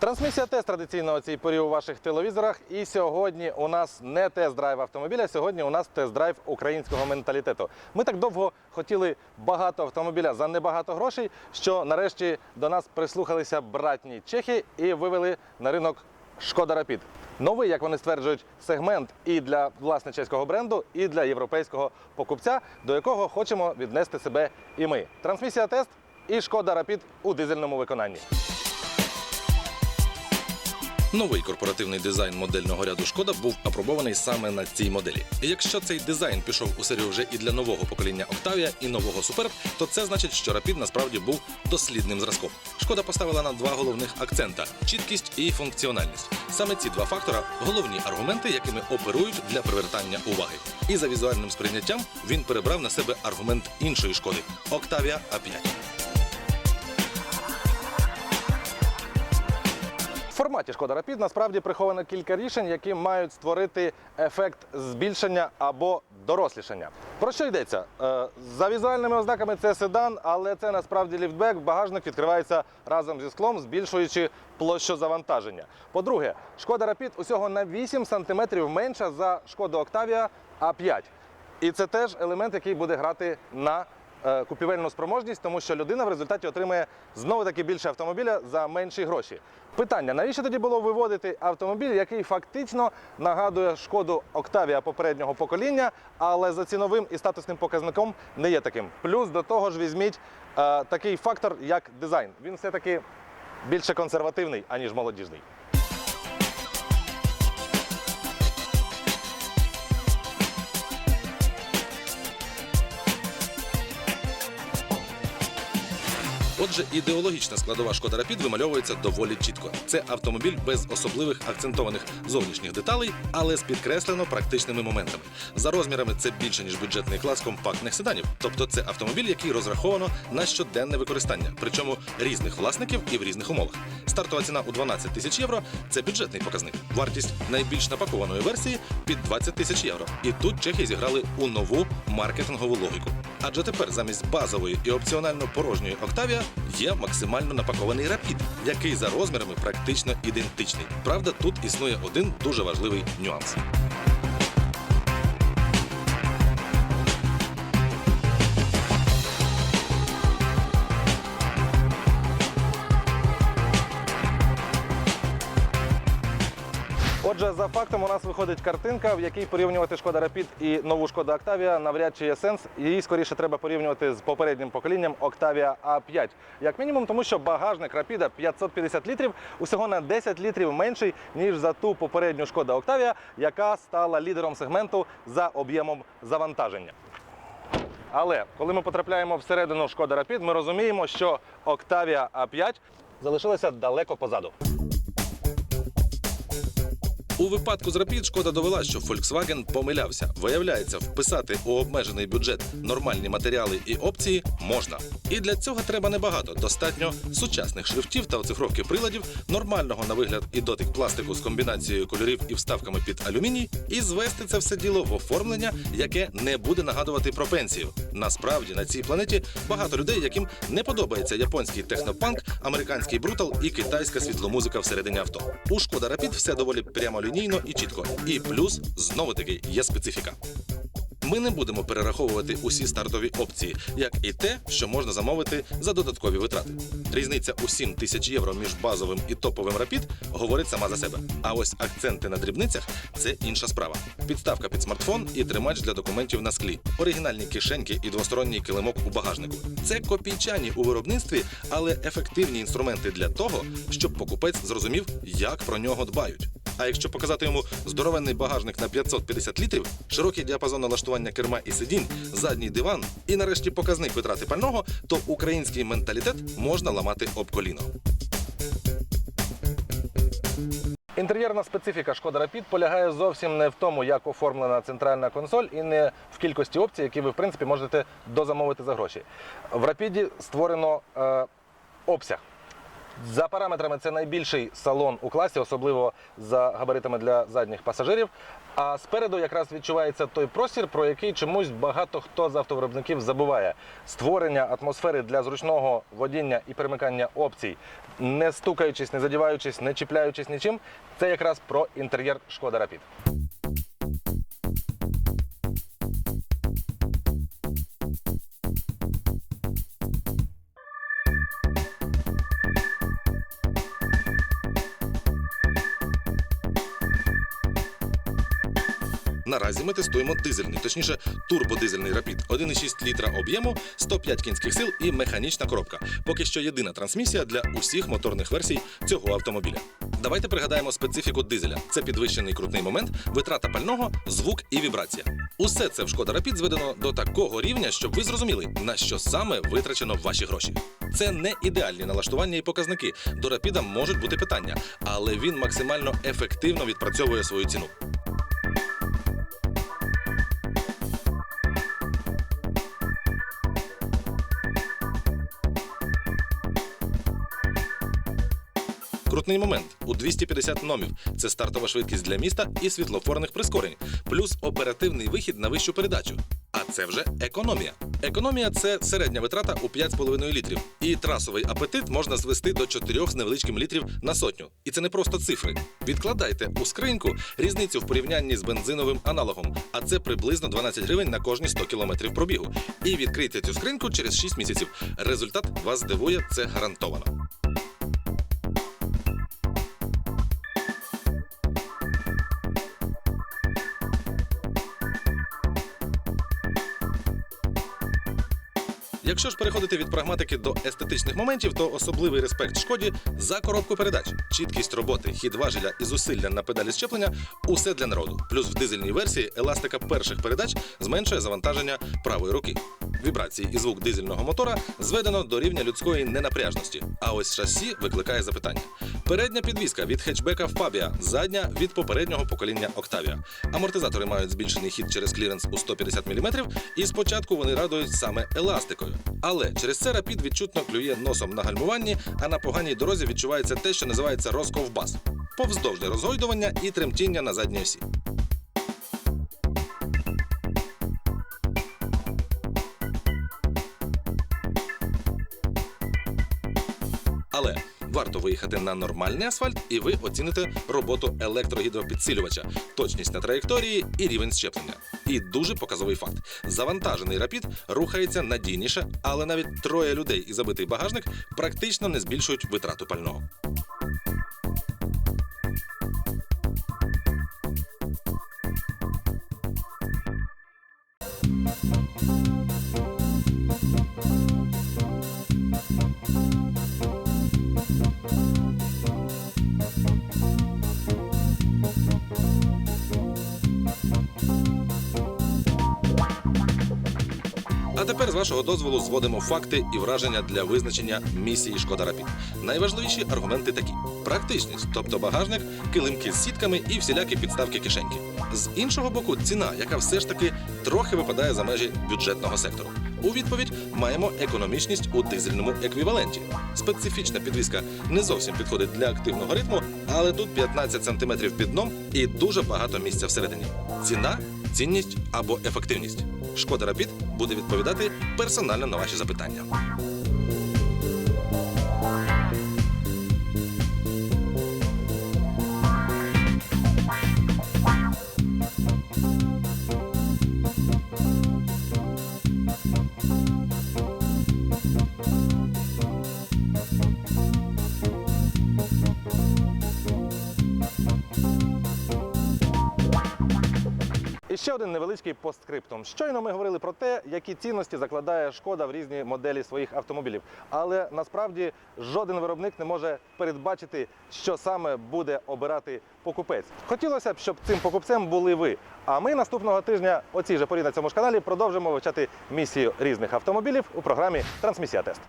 Трансмісія тест традиційно о цій порі у ваших телевізорах. І сьогодні у нас не тест-драйв автомобіля, сьогодні у нас тест-драйв українського менталітету. Ми так довго хотіли багато автомобіля за небагато грошей, що нарешті до нас прислухалися братні чехи і вивели на ринок Шкода Рапід. Новий, як вони стверджують, сегмент і для власне чеського бренду, і для європейського покупця, до якого хочемо віднести себе і ми. Трансмісія тест і Шкода Рапід у дизельному виконанні. Новий корпоративний дизайн модельного ряду Шкода був апробований саме на цій моделі. І якщо цей дизайн пішов у серію вже і для нового покоління Octavia і нового Superb, то це значить, що Rapid насправді був дослідним зразком. Шкода поставила на два головних акцента: чіткість і функціональність. Саме ці два фактора головні аргументи, якими оперують для привертання уваги. І за візуальним сприйняттям він перебрав на себе аргумент іншої шкоди Octavia A5. Форматі Шкода Rapid насправді приховано кілька рішень, які мають створити ефект збільшення або дорослішання. Про що йдеться? Е, За візуальними ознаками це седан, але це насправді ліфтбек. Багажник відкривається разом зі склом, збільшуючи площу завантаження. По-друге, Шкода Rapid усього на 8 см менша за Шкоду Octavia A5. І це теж елемент, який буде грати на купівельну спроможність, тому що людина в результаті отримає знову таки більше автомобіля за менші гроші. Питання: навіщо тоді було виводити автомобіль, який фактично нагадує шкоду Octavia попереднього покоління, але за ціновим і статусним показником не є таким. Плюс до того ж візьміть е, такий фактор, як дизайн. Він все-таки більше консервативний, аніж молодіжний. Отже, ідеологічна складова шкода Rapid вимальовується доволі чітко. Це автомобіль без особливих акцентованих зовнішніх деталей, але з підкреслено практичними моментами. За розмірами це більше ніж бюджетний клас компактних седанів. Тобто це автомобіль, який розраховано на щоденне використання, причому різних власників і в різних умовах. Стартова ціна у 12 тисяч євро це бюджетний показник. Вартість найбільш напакованої версії під 20 тисяч євро. І тут чехи зіграли у нову маркетингову логіку. Адже тепер замість базової і опціонально порожньої Octavia є максимально напакований рапід, який за розмірами практично ідентичний. Правда, тут існує один дуже важливий нюанс. Отже, за фактом у нас виходить картинка, в якій порівнювати Шкода Rapid і нову Шкода Octavia навряд чи є сенс. Її скоріше треба порівнювати з попереднім поколінням Octavia A5. Як мінімум, тому що багажник Rapid 550 літрів усього на 10 літрів менший, ніж за ту попередню Шкода Octavia, яка стала лідером сегменту за об'ємом завантаження. Але коли ми потрапляємо всередину Шкода Rapid, ми розуміємо, що Octavia A5 залишилася далеко позаду. У випадку з Rapid шкода довела, що Volkswagen помилявся. Виявляється, вписати у обмежений бюджет нормальні матеріали і опції можна. І для цього треба небагато. Достатньо сучасних шрифтів та оцифровки приладів, нормального на вигляд і дотик пластику з комбінацією кольорів і вставками під алюміній, і звести це все діло в оформлення, яке не буде нагадувати про пенсію. Насправді на цій планеті багато людей, яким не подобається японський технопанк, американський брутал і китайська світломузика всередині авто. У шкода Rapid все доволі прямолінійно і чітко. І плюс знову таки є специфіка. Ми не будемо перераховувати усі стартові опції, як і те, що можна замовити за додаткові витрати. Різниця у 7 тисяч євро між базовим і топовим Rapid говорить сама за себе. А ось акценти на дрібницях це інша справа. Підставка під смартфон і тримач для документів на склі, оригінальні кишеньки і двосторонній килимок у багажнику. Це копійчані у виробництві, але ефективні інструменти для того, щоб покупець зрозумів, як про нього дбають. А якщо показати йому здоровенний багажник на 550 літрів, широкий діапазон налаштування керма і сидінь, задній диван і нарешті показник витрати пального, то український менталітет можна ламати об коліно. Інтер'єрна специфіка Шкода Rapid полягає зовсім не в тому, як оформлена центральна консоль, і не в кількості опцій, які ви в принципі можете дозамовити за гроші. В Rapid створено е, обсяг. За параметрами це найбільший салон у класі, особливо за габаритами для задніх пасажирів. А спереду якраз відчувається той простір, про який чомусь багато хто з автовиробників забуває. Створення атмосфери для зручного водіння і перемикання опцій, не стукаючись, не задіваючись, не чіпляючись нічим. Це якраз про інтер'єр Шкода Rapid. Наразі ми тестуємо дизельний, точніше турбодизельний Rapid 1,6 літра об'єму, 105 кінських сил і механічна коробка. Поки що єдина трансмісія для усіх моторних версій цього автомобіля. Давайте пригадаємо специфіку дизеля: це підвищений крутний момент, витрата пального, звук і вібрація. Усе це в Шкода Rapid зведено до такого рівня, щоб ви зрозуміли, на що саме витрачено ваші гроші. Це не ідеальні налаштування і показники. До Rapid можуть бути питання, але він максимально ефективно відпрацьовує свою ціну. Крутний момент у 250 номів. Це стартова швидкість для міста і світлофорних прискорень, плюс оперативний вихід на вищу передачу. А це вже економія. Економія це середня витрата у 5,5 літрів. І трасовий апетит можна звести до 4 з невеличким літрів на сотню. І це не просто цифри. Відкладайте у скриньку різницю в порівнянні з бензиновим аналогом, а це приблизно 12 гривень на кожні 100 кілометрів пробігу. І відкрийте цю скриньку через 6 місяців. Результат вас здивує, це гарантовано. Якщо ж переходити від прагматики до естетичних моментів, то особливий респект шкоді за коробку передач, чіткість роботи, хід важеля і зусилля на педалі щеплення усе для народу. Плюс в дизельній версії еластика перших передач зменшує завантаження правої руки. Вібрації і звук дизельного мотора зведено до рівня людської ненапряжності. А ось шасі викликає запитання. Передня підвізка від хетчбека в Fabia, задня від попереднього покоління Octavia. Амортизатори мають збільшений хід через кліренс у 150 мм, і спочатку вони радують саме еластикою. Але через це Rapid відчутно клює носом на гальмуванні, а на поганій дорозі відчувається те, що називається розковбас повздовжне розгойдування і тремтіння на задній осі. Але варто виїхати на нормальний асфальт, і ви оціните роботу електрогідропідсилювача, точність на траєкторії і рівень щеплення. І дуже показовий факт: завантажений рапід рухається надійніше, але навіть троє людей і забитий багажник практично не збільшують витрату пального. А тепер, з вашого дозволу, зводимо факти і враження для визначення місії Шкода Рапід. Найважливіші аргументи такі: практичність, тобто багажник, килимки з сітками і всілякі підставки кишеньки. З іншого боку, ціна, яка все ж таки трохи випадає за межі бюджетного сектору. У відповідь маємо економічність у дизельному еквіваленті. Специфічна підвізка не зовсім підходить для активного ритму, але тут 15 см під дном і дуже багато місця всередині. Ціна, цінність або ефективність. Шкода робіт буде відповідати персонально на ваші запитання. Ще один невеличкий постскриптум. Щойно ми говорили про те, які цінності закладає шкода в різні моделі своїх автомобілів. Але насправді жоден виробник не може передбачити, що саме буде обирати покупець. Хотілося б, щоб цим покупцем були ви. А ми наступного тижня, о цій же порі на цьому ж каналі, продовжимо вивчати місію різних автомобілів у програмі Трансмісія Тест.